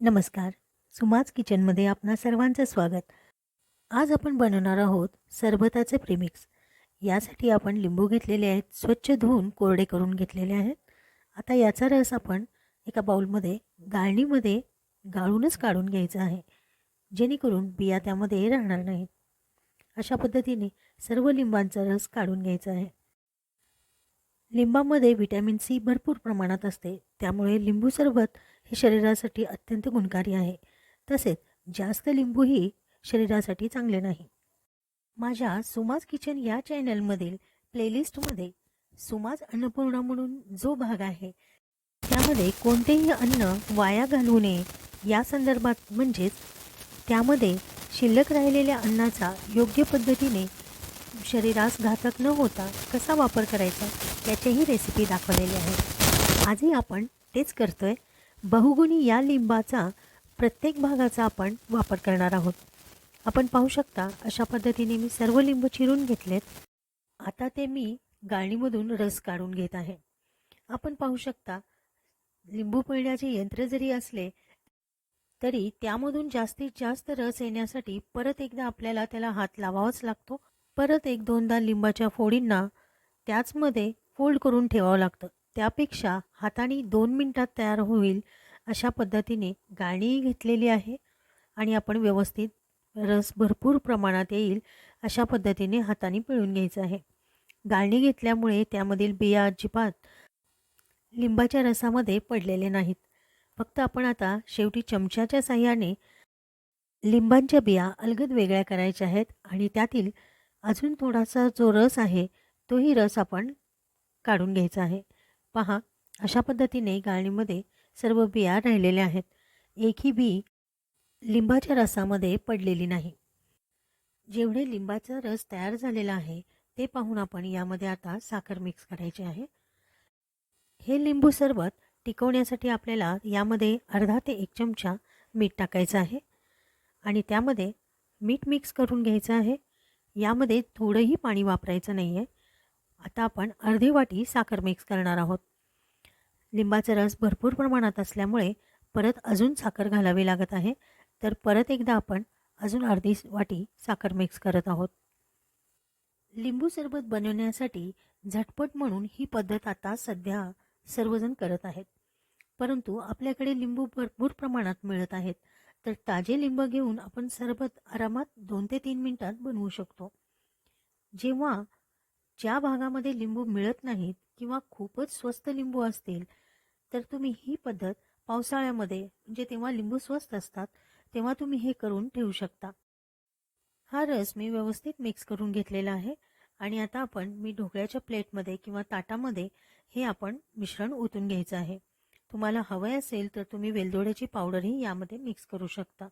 नमस्कार. सुमाज किचनमध्ये आपणा सर्वांचं स्वागत. आज आपण बनवणार आहोत सरबताचे प्रेमिक्स यासाठी आपण लिंबू घेतलेले आहेत स्वच्छ धुवून कोरडे करून घेतलेले आहेत. आता याचा रस आपण एका बाउलमध्ये गाळणीमध्ये गाळूनच काढून घ्यायचा आहे जेणेकरून बिया त्यामध्ये राहणार नाहीत. अशा पद्धतीने सर्व लिंबांचा रस काढून घ्यायचा आहे. लिंबामध्ये व्हिटॅमिन सी भरपूर प्रमाणात असते त्यामुळे लिंबू सरबत हे शरीरासाठी अत्यंत गुणकारी आहे. तसेच जास्त लिंबूही शरीरासाठी चांगले नाही. माझ्या सुमाज किचन या चॅनलमधील प्लेलिस्टमध्ये सुमाज अन्नपूर्णा म्हणून जो भाग आहे त्यामध्ये कोणतेही अन्न वाया घालवू नये या संदर्भात म्हणजेच त्यामध्ये शिल्लक राहिलेल्या अन्नाचा योग्य पद्धतीने शरीरास घातक न होता कसा वापर करायचा याचीही रेसिपी दाखवलेली आहे. आजही आपण तेच करतोय. बहुगुणी या लिंबाचा प्रत्येक भागाचा आपण वापर करणार आहोत. आपण पाहू शकता अशा पद्धतीने मी सर्व लिंबू चिरून घेतलेत. आता ते मी गाळणीमधून रस काढून घेत आहे. आपण पाहू शकता लिंबू पिळण्याचे यंत्र जरी असले तरी त्यामधून जास्तीत जास्त रस येण्यासाठी परत एकदा आपल्याला त्याला हात लावावाच लागतो. परत एक दोनदा लिंबाच्या फोडींना त्याचमध्ये फोल्ड करून ठेवावं लागतं. त्यापेक्षा हाताने दोन मिनटात तयार होईल अशा पद्धतीने गाळणीही घेतलेली आहे आणि आपण व्यवस्थित रस भरपूर प्रमाणात येईल अशा पद्धतीने हाताने पिळून घ्यायचं आहे. गाळणी घेतल्यामुळे त्यामधील बिया अजिबात लिंबाच्या रसामध्ये पडलेले नाहीत. फक्त आपण आता शेवटी चमच्याच्या साह्याने लिंबांच्या बिया अलगद वेगळ्या करायच्या आहेत आणि त्यातील अजून थोडासा जो रस आहे तोही रस आपण काढून घ्यायचा आहे. पहा अशा पद्धतीने गाळणीमध्ये सर्व बिया राहिलेल्या आहेत. एकही बी लिंबाच्या रसामध्ये पडलेली नाही. जेवढे लिंबाचा रस तयार झालेला आहे ते पाहून आपण यामध्ये आता साखर मिक्स करायची आहे. हे लिंबू सरबत टिकवण्यासाठी आपल्याला यामध्ये अर्धा ते एक चमचा मीठ टाकायचं आहे. आणि त्यामध्ये मीठ मिक्स करून घ्यायचं आहे. यामध्ये थोडंही पाणी वापरायचं नाही आहे आता आपण अर्धी वाटी साखर मिक्स करणार आहोत. लिंबाचा रस भरपूर प्रमाणात असल्यामुळे परत अजून साखर घालावी लागत आहे. तर परत एकदा आपण अजून अर्धी वाटी साखर मिक्स करत आहोत. लिंबू सरबत बनवण्यासाठी झटपट म्हणून ही पद्धत आता सध्या सर्वजण करत आहेत. परंतु आपल्याकडे लिंबू भरपूर प्रमाणात मिळत आहेत. तर ताजे लिंब घेऊन आपण सरबत आरामात दोन ते तीन मिनिटात बनवू शकतो. जेव्हा ज्या भागामध्ये लिंबू मिळत नाहीत किंवा खूपच स्वस्त लिंबू असतील तर तुम्ही ही पद्धत पावसाळ्यामध्ये म्हणजे तेव्हा लिंबू स्वस्त असतात तेव्हा तुम्ही हे करून ठेवू शकता. हा रस मी व्यवस्थित मिक्स करून घेतलेला आहे आणि आता आपण मी ढोकळ्याच्या प्लेटमध्ये किंवा ताटामध्ये हे आपण मिश्रण ओतून घ्यायचं आहे. तुम्हाला हवं असेल तर तुम्ही वेलदोड्याची पावडरही यामध्ये मिक्स करू शकता.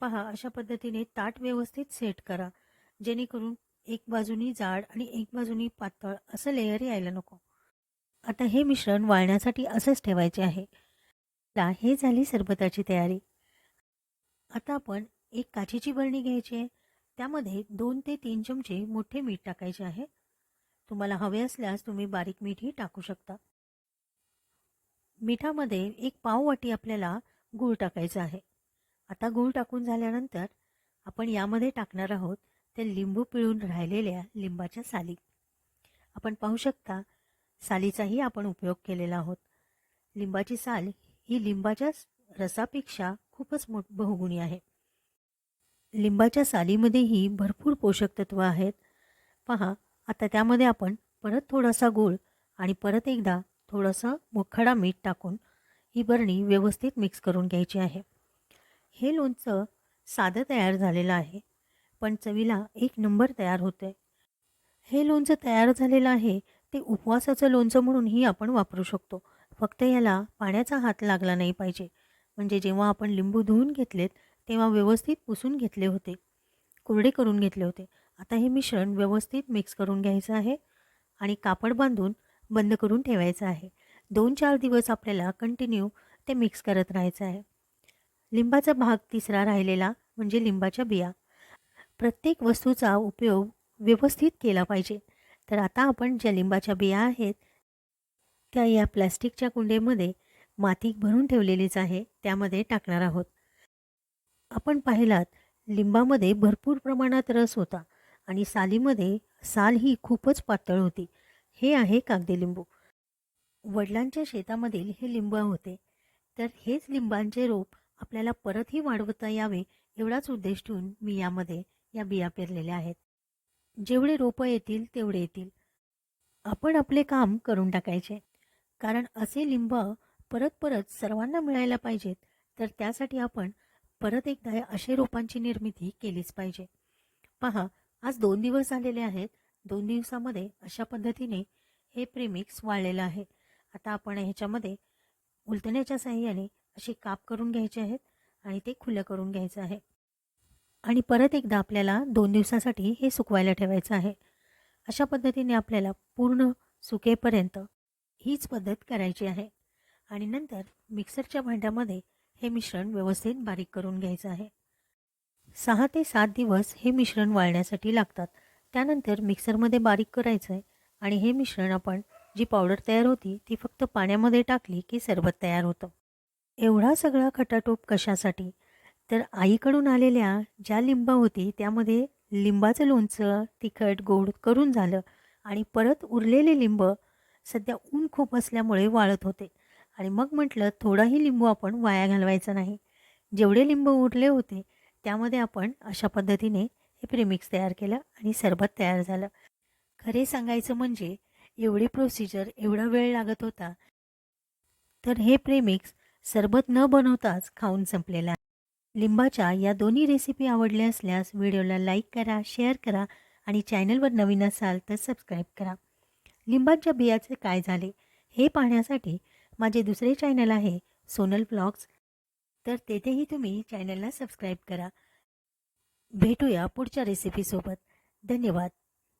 पहा अशा पद्धतीने ताट व्यवस्थित सेट करा जेणेकरून एक बाजूनी जाड आणि एक बाजूनी पातळ असं लेयर यायला नको. आता हे मिश्रण वाळण्यासाठी असंच ठेवायचे आहे. ला हे झाली सरबताची तयारी. आता आपण एक काचेची बरणी घ्यायची आहे. त्यामध्ये दोन ते तीन चमचे मोठे मीठ टाकायचे आहे. तुम्हाला हवे असल्यास तुम्ही बारीक मीठही टाकू शकता. मिठामध्ये एक पाव वाटी आपल्याला गूळ टाकायचा आहे. आता गूळ टाकून झाल्यानंतर आपण यामध्ये टाकणार आहोत त्या लिंबू पिळून राहिलेल्या लिंबाच्या साली. आपण पाहू शकता सालीचाही आपण उपयोग केलेला आहोत. लिंबाची साल ही लिंबाच्या रसापेक्षा खूपच मोठ बहुगुणी आहे. लिंबाच्या सालीमध्येही भरपूर पोषक तत्व आहेत. पहा आता त्यामध्ये आपण परत थोडासा गूळ आणि परत एकदा थोडंसं मुखडा मीठ टाकून ही बरणी व्यवस्थित मिक्स करून घ्यायची आहे. हे लोणचं साधं तयार झालेलं आहे. पण चवीला एक नंबर तयार होते आहे हे लोणचं तयार झालेलं आहे ते उपवासाचं लोणचं म्हणूनही आपण वापरू शकतो. फक्त याला पाण्याचा हात लागला नाही पाहिजे. म्हणजे जेव्हा आपण लिंबू धुवून घेतलेत तेव्हा व्यवस्थित पुसून घेतले होते. कोरडे करून घेतले होते. आता हे मिश्रण व्यवस्थित मिक्स करून घ्यायचं आहे आणि कापड बांधून बंद करून ठेवायचं आहे. दोन चार दिवस आपल्याला कंटिन्यू ते मिक्स करत राहायचं आहे. लिंबाचा भाग तिसरा राहिलेला म्हणजे लिंबाच्या बिया. प्रत्येक वस्तूचा उपयोग व्यवस्थित केला पाहिजे. तर आता आपण ज्या लिंबाच्या बिया आहेत त्या या प्लॅस्टिकच्या कुंडेमध्ये माती भरून ठेवलेलीच आहे त्यामध्ये टाकणार आहोत. आपण पाहिलात लिंबामध्ये भरपूर प्रमाणात रस होता आणि सालीमध्ये साल ही खूपच पातळ होती. हे आहे कागदी लिंबू. वडिलांच्या शेतामधील हे लिंब होते. तर हेच लिंबांचे रोप आपल्याला परतही वाढवता यावे एवढाच उद्देश ठेवून मी यामध्ये या बिया पेरलेल्या आहेत. जेवढे रोपं येतील तेवढे येतील. आपण आपले काम करून टाकायचे. कारण असे लिंब परत परत सर्वांना मिळायला पाहिजेत तर त्यासाठी आपण परत एकदा असे रोपांची निर्मिती केलीच पाहिजे. पहा आज दोन दिवस झालेले आहेत. दोन दिवसामध्ये अशा पद्धतीने हे प्रेमिक्स वाळलेलं आहे. आता आपण ह्याच्यामध्ये उलटण्याच्या साह्याने असे काप करून घ्यायचे आहेत आणि ते खुलं करून घ्यायचं आहे. आणि परत एकदा आपल्याला दोन दिवसासाठी हे सुकवायला ठेवायचं आहे. अशा पद्धतीने आपल्याला पूर्ण सुकेपर्यंत हीच पद्धत करायची आहे. आणि नंतर मिक्सरच्या भांड्यामध्ये हे मिश्रण व्यवस्थित बारीक करून घ्यायचं आहे. सहा ते सात दिवस हे मिश्रण वाळण्यासाठी लागतात. त्यानंतर मिक्सरमध्ये बारीक करायचं आहे आणि हे मिश्रण आपण जी पावडर तयार होती ती फक्त पाण्यामध्ये टाकली की सरबत तयार होतं. एवढा सगळा खटाटोप कशासाठी? तर आईकडून आलेल्या ज्या लिंबा होती त्यामध्ये लिंबाचं लोणचं तिखट गोड करून झालं आणि परत उरलेले लिंब सध्या ऊन खूप असल्यामुळे वाळत होते. आणि मग म्हटलं थोडाही लिंबू आपण वाया घालवायचा नाही. जेवढे लिंब उरले होते त्यामध्ये आपण अशा पद्धतीने हे प्रेमिक्स तयार केलं आणि सरबत तयार झालं. खरे सांगायचं म्हणजे एवढी प्रोसिजर एवढा वेळ लागत होता तर हे प्रेमिक्स सरबत न बनवताच खाऊन संपलेलं लिंबाच्या या दोन्ही रेसिपी आवडल्या असल्यास व्हिडिओला लाईक करा शेअर करा आणि चॅनलवर नवीन असाल तर सबस्क्राईब करा. लिंबाच्या बियाचे काय झाले? हे पाहण्यासाठी माझे दुसरे चॅनल आहे सोनल ब्लॉग्स तर तेथेही तुम्ही चॅनलला सबस्क्राईब करा. भेटूया पुढच्या रेसिपीसोबत धन्यवाद.